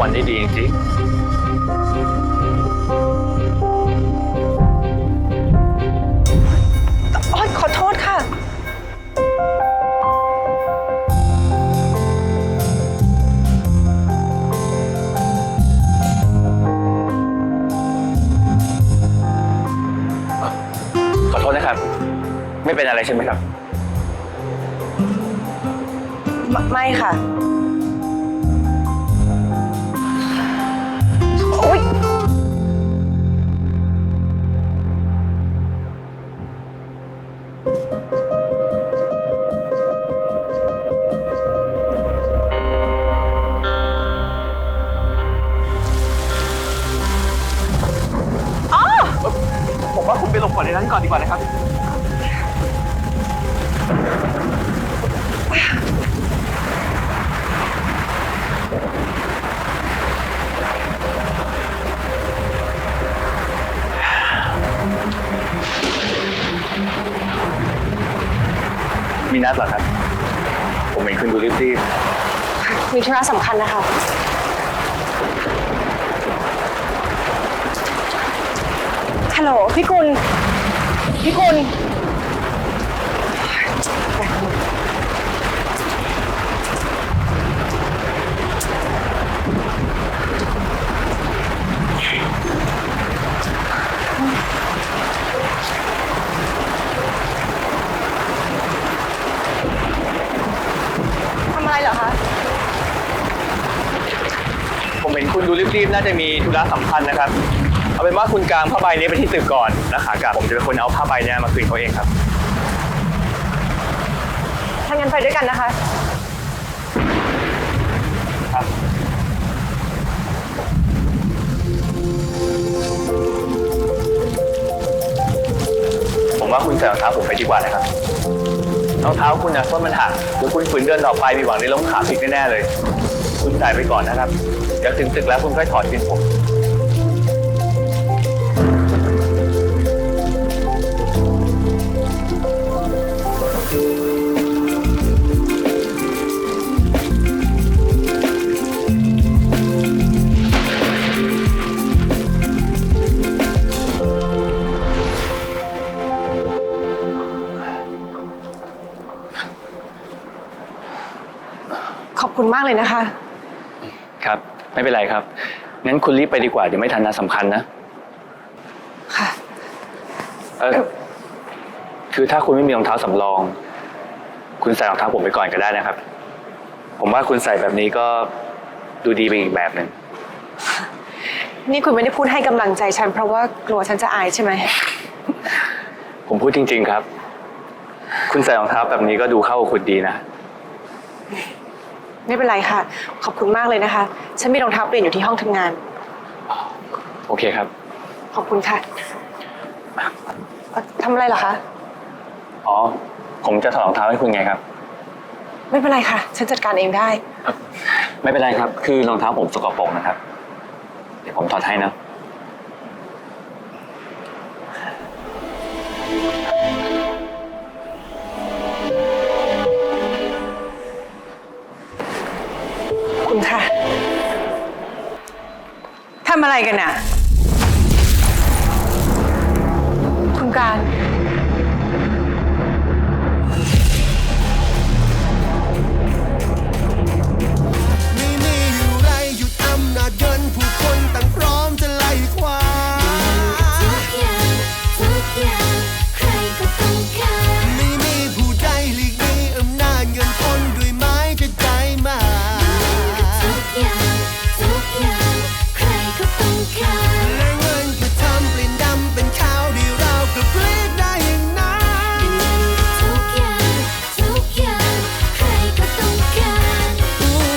วันได้ดีจริงโอ๊ยขอโทษค่ะ ๆ ขอโทษนะครับ ไม่เป็นอะไรใช่ไหมครับ ไม่ไม่ค่ะ ผมว่าคุณไปหลบฝนในนั้นก่อนดีกว่านะครับ มีนัดเหรอครับ ผมเห็นคุณดูรีบมีธุระสำคัญนะคะ ฮัลโหลพี่กุล พี่กุล ทำอะไรเหรอคะ ๆผมเห็นคุณ ดูรีบๆน่าจะมีธุระสำคัญนะครับ เอาเป็นว่าคุณกางผ้าใบนี้ไปที่ตึกก่อนแล้วขากลับผมจะเป็นคนเอาผ้าใบเนี้มาคืนเขาเองครับ ถ้างั้นไปด้วยกันนะคะ ครับ ผมว่าคุณใส่รองเท้าผมไปดีกว่านะครับรองเท้าคุณนะส้นมันหักเดี๋ยวคุณฝืนเดินต่อไปมีหวังได้ล้มขาพลิกแน่ๆเลย คุณใส่ไปก่อนนะครับ เดี๋ยวถึงตึกแล้วคุณค่อยถอดคืนผม ขอบคุณมากเลยนะคะ ครับ ไม่เป็นไรครับ งั้นคุณรีบไปดีกว่าเดี๋ยวไม่ทันนัดสำคัญนะค่ะ เออคือถ้าคุณไม่มีรองเท้าสำรอง คุณใส่รองเท้าผมไปก่อนก็ได้นะครับ ผมว่าคุณใส่แบบนี้ก็ดูดีไปอีกแบบหนึ่งนี่คุณไม่ได้พูดให้กำลังใจฉัน เพราะว่ากลัวฉันจะอายใช่ไหม ผมพูดจริง ๆ ครับ คุณใส่รองเท้าแบบนี้ก็ดูเข้ากับคุณดีนะ ไม่เป็นไรค่ะ ขอบคุณมากเลยนะคะ ฉันมีรองเท้าเปลี่ยนอยู่ที่ห้องทำงาน โอเคครับ ขอบคุณค่ะเอ่อทำอะไรเหรอคะ อ๋อ ผมจะถอดรองเท้าให้คุณไงครับ ไม่เป็นไรค่ะ ฉันจัดการเองได้ ไม่เป็นไรครับ คือรองเท้าผมสกปรกนะครับ เดี๋ยวผมถอดให้นะ ทำอะไรกันน่ะคุณการ